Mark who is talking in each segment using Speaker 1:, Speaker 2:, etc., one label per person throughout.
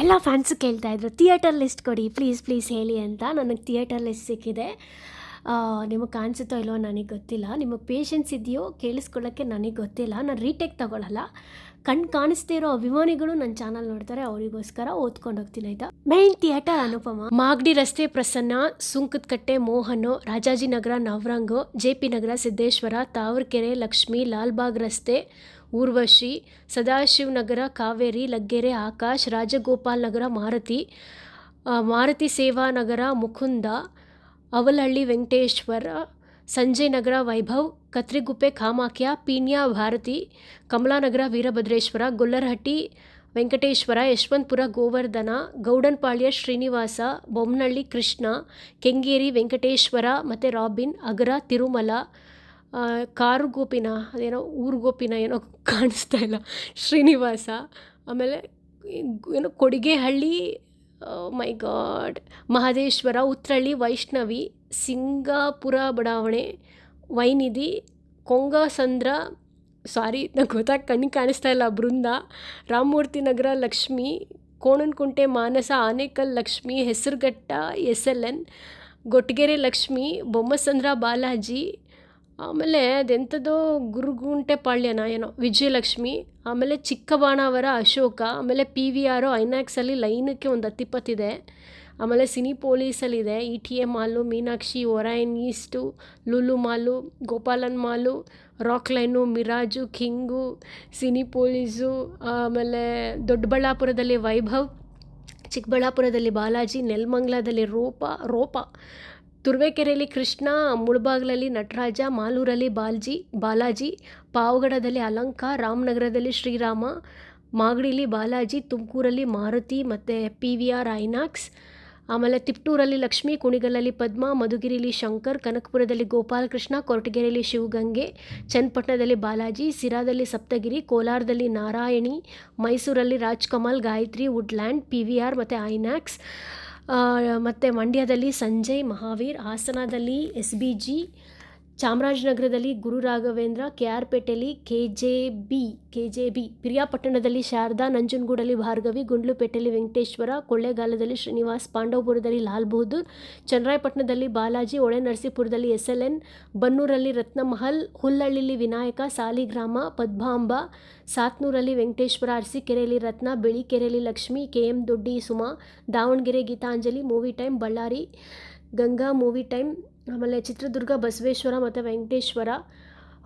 Speaker 1: ಎಲ್ಲ ಫ್ಯಾನ್ಸು ಕೇಳ್ತಾ ಇದ್ರು. ಥಿಯೇಟರ್ ಲಿಸ್ಟ್ ಕೊಡಿ. ಪ್ಲೀಸ್ ಪ್ಲೀಸ್ ಹೇಳಿ ಅಂತ ನನಗೆ ಥಿಯೇಟರ್ ಲಿಸ್ಟ್ ಸಿಕ್ಕಿದೆ. ನಿಮಗೆ ಕಾಣಿಸುತ್ತೋ ಇಲ್ವೋ ನನಗೆ ಗೊತ್ತಿಲ್ಲ. ನಿಮಗೆ ಪೇಷನ್ಸ್ ಇದೆಯೋ ಕೇಳಿಸ್ಕೊಳ್ಳೋಕ್ಕೆ ನನಗೆ ಗೊತ್ತಿಲ್ಲ. ನಾನು ರೀಟೇಕ್ ತಗೊಳ್ಳಲ್ಲ ಕಣ್ ಕಾಣಿಸ್ದೇ ಇರೋ ಅಭಿಮಾನಿಗಳು ನನ್ನ ಚಾನಲ್ ನೋಡ್ತಾರೆ, ಅವರಿಗೋಸ್ಕರ ಓದ್ಕೊಂಡು ಹೋಗ್ತೀನಿ ಆಯ್ತಾ? Main theatre Anupama. ಮಾಗಡಿ ರಸ್ತೆ ಪ್ರಸನ್ನ ಸುಂಕದಕಟ್ಟೆ ಮೋಹನು ರಾಜಾಜಿನಗರ ನವರಂಗು, ಜೆ ಪಿ ನಗರ ಸಿದ್ದೇಶ್ವರ, ತಾವರ್ಕೆರೆ ಲಕ್ಷ್ಮಿ, ಲಾಲ್ಬಾಗ್ ರಸ್ತೆ ಊರ್ವಶಿ, ಸದಾಶಿವನಗರ, ಕಾವೇರಿ, ಲಗ್ಗೆರೆ, ಆಕಾಶ್, ರಾಜಗೋಪಾಲ್ ನಗರ, ಮಾರುತಿ ಮಾರುತಿ ಸೇವಾ ನಗರ, ಮುಕುಂದ, ಅವಲಹಳ್ಳಿ ವೆಂಕಟೇಶ್ವರ ಸಂಜಯ್ ನಗರ, ವೈಭವ್, ಕತ್ರಿಗುಪ್ಪೆ, ಕಾಮಾಖ್ಯ, ಪೀಣ್ಯ, ಭಾರತಿ ಕಮಲಾನಗರ ವೀರಭದ್ರೇಶ್ವರ, ಗೊಲ್ಲರಹಟ್ಟಿ, ವೆಂಕಟೇಶ್ವರ, ಯಶವಂತಪುರ, ಗೋವರ್ಧನ, ಗೌಡನ್ಪಾಳ್ಯ, ಶ್ರೀನಿವಾಸ ಬೊಮ್ಮನಹಳ್ಳಿ ಕೃಷ್ಣ, ಕೆಂಗೇರಿ, ವೆಂಕಟೇಶ್ವರ, ಮತ್ತು ರಾಬಿನ್, ಅಗರ, ತಿರುಮಲ ಕಾರು ಗೋಪಿನ, ಅದೇನೋ ಊರು ಗೋಪಿನ ಏನೋ ಕಾಣಿಸ್ತಾ ಇಲ್ಲ, ಶ್ರೀನಿವಾಸ, ಆಮೇಲೆ ಏನೋ ಕೊಡಿಗೆಹಳ್ಳಿ ಮೈ ಗಾಡ್ ಮಹದೇಶ್ವರ, ಉತ್ರಳ್ಳಿ, ವೈಷ್ಣವಿ, ಸಿಂಗಾಪುರ ಬಡಾವಣೆ, ವೈನಿಧಿ ಕೊಂಗಸಂದ್ರ ಸಾರಿ, ನಂಗೆ ಗೊತ್ತಾಗ ಕಣ್ಣಿಗೆ ಕಾಣಿಸ್ತಾ ಇಲ್ಲ, Brinda, Ramamurthy Nagar, Lakshmi, Konanakunte, Manasa, Anekal, Lakshmi, Hesaraghatta, S L N, Gottigere Lakshmi, Bommasandra, Balaji ಆಮೇಲೆ ಅದೆಂಥದ್ದೋ ಗುರುಗುಂಟೆ ಪಾಳ್ಯನ ಏನೋ, ವಿಜಯಲಕ್ಷ್ಮಿ, ಆಮೇಲೆ ಚಿಕ್ಕಬಾಣಾವರ ಅಶೋಕ, ಆಮೇಲೆ ಪಿ ವಿ ಆರು ಐನಾಕ್ಸಲ್ಲಿ ಲೈನಕ್ಕೆ ಒಂದು ಹತ್ತಿಪ್ಪತ್ತಿದೆ ಆಮೇಲೆ ಸಿನಿ ಪೊಲೀಸಲ್ಲಿದೆ E T A mall, Meenakshi Orion East, Lulu mall, Gopalan mall, Rockline, Miraj, king, Cinepolis, ಆಮೇಲೆ ದೊಡ್ಡಬಳ್ಳಾಪುರದಲ್ಲಿ ವೈಭವ್, ಚಿಕ್ಕಬಳ್ಳಾಪುರದಲ್ಲಿ ಬಾಲಾಜಿ, ನೆಲಮಂಗ್ಲದಲ್ಲಿ ರೋಪ ರೋಪ ತುರುವೇಕೆರೆಯಲ್ಲಿ ಕೃಷ್ಣ, ಮುಳಬಾಗ್ಲಲ್ಲಿ ನಟರಾಜ, ಮಾಲೂರಲ್ಲಿ ಬಾಲ್ಜಿ, ಬಾಲಾಜಿ, ಪಾವಗಡದಲ್ಲಿ ಅಲಂಕ, ರಾಮನಗರದಲ್ಲಿ ಶ್ರೀರಾಮ, ಮಾಗಡಿಲಿ ಬಾಲಾಜಿ, ತುಮಕೂರಲ್ಲಿ ಮಾರುತಿ ಮತ್ತು ಪಿ ವಿ ಆರ್ ಐನಾಕ್ಸ್, ಆಮೇಲೆ ತಿಪ್ಟೂರಲ್ಲಿ ಲಕ್ಷ್ಮಿ, ಕುಣಿಗಲಲ್ಲಿ ಪದ್ಮ, ಮಧುಗಿರಿಲಿ ಶಂಕರ್, ಕನಕಪುರದಲ್ಲಿ ಗೋಪಾಲಕೃಷ್ಣ ಕೊರಟಗೆರೆಯಲ್ಲಿ ಶಿವಗಂಗೆ, ಚನ್ನಪಟ್ಟಣದಲ್ಲಿ ಬಾಲಾಜಿ, ಸಿರಾದಲ್ಲಿ ಸಪ್ತಗಿರಿ, ಕೋಲಾರದಲ್ಲಿ ನಾರಾಯಣಿ, ಮೈಸೂರಲ್ಲಿ Rajkamal, Gayatri, Woodland P V R ಮತ್ತು ಐನಾಕ್ಸ್ ಮತ್ತು ಮಂಡ್ಯದಲ್ಲಿ ಸಂಜಯ್ ಮಹಾವೀರ್ ಹಾಸನದಲ್ಲಿ ಎಸ್ ಬಿ ಜಿ ಚಾಮರಾಜನಗರದಲ್ಲಿ ಗುರು ರಾಘವೇಂದ್ರ ಕೆ ಆರ್ ಪೇಟೆಯಲ್ಲಿ K J B K J B ಪಿರಿಯಾಪಟ್ಟಣದಲ್ಲಿ Sharada, ನಂಜನಗೂಡಲ್ಲಿ ಭಾರ್ಗವಿ, ಗುಂಡ್ಲುಪೇಟೆಯಲ್ಲಿ ವೆಂಕಟೇಶ್ವರ, ಕೊಳ್ಳೇಗಾಲದಲ್ಲಿ ಶ್ರೀನಿವಾಸ್, ಪಾಂಡವಪುರದಲ್ಲಿ ಲಾಲ್ ಬಹದ್ದೂರ್, ಚನ್ನರಾಯಪಟ್ಟಣದಲ್ಲಿ ಬಾಲಾಜಿ, ಹೊಳೆನರಸೀಪುರದಲ್ಲಿ ಎಸ್ ಎಲ್ ಎನ್ ಬನ್ನೂರಲ್ಲಿ ರತ್ನಮಹಲ್, ಹುಲ್ಲಳ್ಳಿಲಿ ವಿನಾಯಕ, ಸಾಲಿಗ್ರಾಮ, ಪದ್ಮಾಂಬ, ಸಾತ್ನೂರಲ್ಲಿ ವೆಂಕಟೇಶ್ವರ, ಅರಸೀಕೆರೆಯಲ್ಲಿ Ratna, ಬೆಳಿಕೆರೆಯಲ್ಲಿ Lakshmi K M Doddi Suma, Davanagere Geetanjali, movie time, Ballari, Ganga movie time ಆಮೇಲೆ ಚಿತ್ರದುರ್ಗ ಬಸವೇಶ್ವರ ಮತ್ತು ವೆಂಕಟೇಶ್ವರ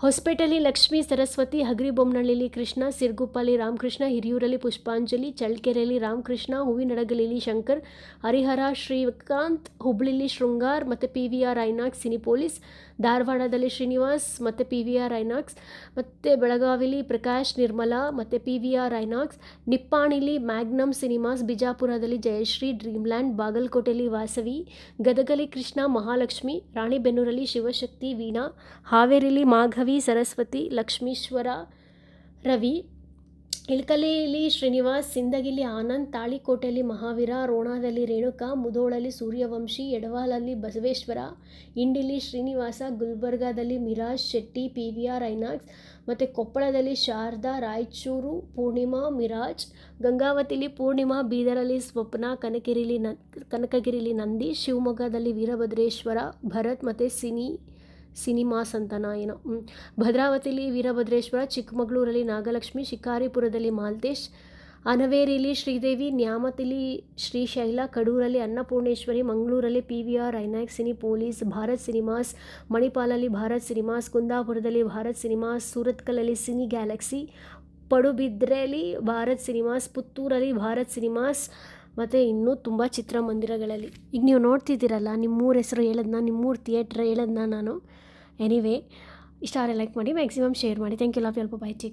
Speaker 1: ಹೊಸಪೇಟೆಯಲ್ಲಿ ಲಕ್ಷ್ಮೀ ಸರಸ್ವತಿ ಹಗರಿಬೊಮ್ಮನಹಳ್ಳಿಲಿ ಕೃಷ್ಣ, ಸಿರ್ಗುಪ್ಪಲ್ಲಿ ರಾಮಕೃಷ್ಣ, ಹಿರಿಯೂರಲ್ಲಿ ಪುಷ್ಪಾಂಜಲಿ, ಚಳ್ಳಕೆರೆಯಲ್ಲಿ ರಾಮಕೃಷ್ಣ ಹೂವಿನಡಗಲಿಲಿ ಶಂಕರ್, ಹರಿಹರ, ಶ್ರೀಕಾಂತ್ ಹುಬ್ಳಿಲಿ ಶೃಂಗಾರ್ ಮತ್ತು P V R INOX Cinepolis ಧಾರವಾಡದಲ್ಲಿ ಶ್ರೀನಿವಾಸ್ ಮತ್ತು ಪಿ ವಿ ಆರ್ ಐನಾಕ್ಸ್ ಮತ್ತು ಬೆಳಗಾವಿಲಿ ಪ್ರಕಾಶ್, ನಿರ್ಮಲಾ ಮತ್ತು ಪಿ ವಿ ಆರ್ ಐನಾಕ್ಸ್, ನಿಪ್ಪಾಣಿಲಿ ಮ್ಯಾಗ್ನಮ್ ಸಿನಿಮಾಸ್, ಬಿಜಾಪುರದಲ್ಲಿ ಜಯಶ್ರೀ, ಡ್ರೀಮ್ಲ್ಯಾಂಡ್, ಬಾಗಲಕೋಟೆಯಲ್ಲಿ ವಾಸವಿ, ಗದಗಲಿ ಕೃಷ್ಣ, ಮಹಾಲಕ್ಷ್ಮಿ, ರಾಣಿಬೆನ್ನೂರಲ್ಲಿ ಶಿವಶಕ್ತಿ, ವೀಣಾ, ಹಾವೇರಿಲಿ ಮಾಘವಿ ಸರಸ್ವತಿ, ಲಕ್ಷ್ಮೀಶ್ವರ, ರವಿ ಇಳ್ಕಲೆಯಲ್ಲಿ ಶ್ರೀನಿವಾಸ್, ಸಿಂದಗಿಲಿ ಆನಂದ್ ತಾಳಿಕೋಟೆಯಲ್ಲಿ ಮಹಾವೀರ, ರೋಣಾದಲ್ಲಿ ರೇಣುಕಾ ಮುಧೋಳಲ್ಲಿ ಸೂರ್ಯವಂಶಿ, ಎಡವಾಲಲ್ಲಿ ಬಸವೇಶ್ವರ, ಇಂಡಿಲಿ Srinivasa, ಗುಲ್ಬರ್ಗಾದಲ್ಲಿ Miraj Shetty P V R INOX ಮತ್ತು ಕೊಪ್ಪಳದಲ್ಲಿ ಶಾರದಾ, ರಾಯಚೂರು, ಪೂರ್ಣಿಮಾ, ಮಿರಾಜ್, ಗಂಗಾವತಿಲಿ ಪೂರ್ಣಿಮಾ, ಬೀದರಲ್ಲಿ ಸ್ವಪ್ನ, ಕನಕಗಿರಿಲಿ ನ, ಕನಕಗಿರಿಲಿ ನಂದಿ, ಶಿವಮೊಗ್ಗದಲ್ಲಿ ವೀರಭದ್ರೇಶ್ವರ, ಭರತ್ ಮತ್ತು ಸಿನಿ ಸಿನಿಮಾಸ್ ಅಂತನಾ ಏನೋ. ಭದ್ರಾವತಿಲಿ ವೀರಭದ್ರೇಶ್ವರ, ಚಿಕ್ಕಮಗಳೂರಲ್ಲಿ ನಾಗಲಕ್ಷ್ಮಿ, ಶಿಕಾರಿಪುರದಲ್ಲಿ ಮಾಲ್ತೇಶ್, ಅನವೇರಿಲಿ ಶ್ರೀದೇವಿ, ನ್ಯಾಮತಿಲಿ ಶ್ರೀಶೈಲ, ಕಡೂರಲ್ಲಿ ಅನ್ನಪೂರ್ಣೇಶ್ವರಿ, ಮಂಗಳೂರಲ್ಲಿ P V R INOX Cinepolis, Bharat cinemas, ಮಣಿಪಾಲಲ್ಲಿ Bharat cinemas, ಕುಂದಾಪುರದಲ್ಲಿ ಭಾರತ್ ಸಿನಿಮಾಸ್ ಸೂರತ್ಕಲಲ್ಲಿ ಸಿನಿ ಗ್ಯಾಲಕ್ಸಿ ಪಡುಬಿದ್ರೆಯಲ್ಲಿ ಭಾರತ್ ಸಿನಿಮಾಸ್, ಪುತ್ತೂರಲ್ಲಿ ಭಾರತ್ ಸಿನಿಮಾಸ್ ಮತ್ತು ಇನ್ನೂ ತುಂಬ ಚಿತ್ರಮಂದಿರಗಳಲ್ಲಿ. ಈಗ ನೀವು ನೋಡ್ತಿದ್ದೀರಲ್ಲ, ನಿಮ್ಮೂರ ಹೆಸರು ಹೇಳೋದನ್ನ ನಿಮ್ಮೂರು ಥಿಯೇಟ್ರ್ ಹೇಳೋದನ್ನ ನಾನು. ಎನಿವೇ ಇಷ್ಟ ಆದರೆ ಲೈಕ್ ಮಾಡಿ ಮ್ಯಾಕ್ಸಿಮಮ್ ಶೇರ್ ಮಾಡಿ. ಥ್ಯಾಂಕ್ ಯು ಲವ್ ಯಲ್ಪ ಬೈ ಚಿಕ್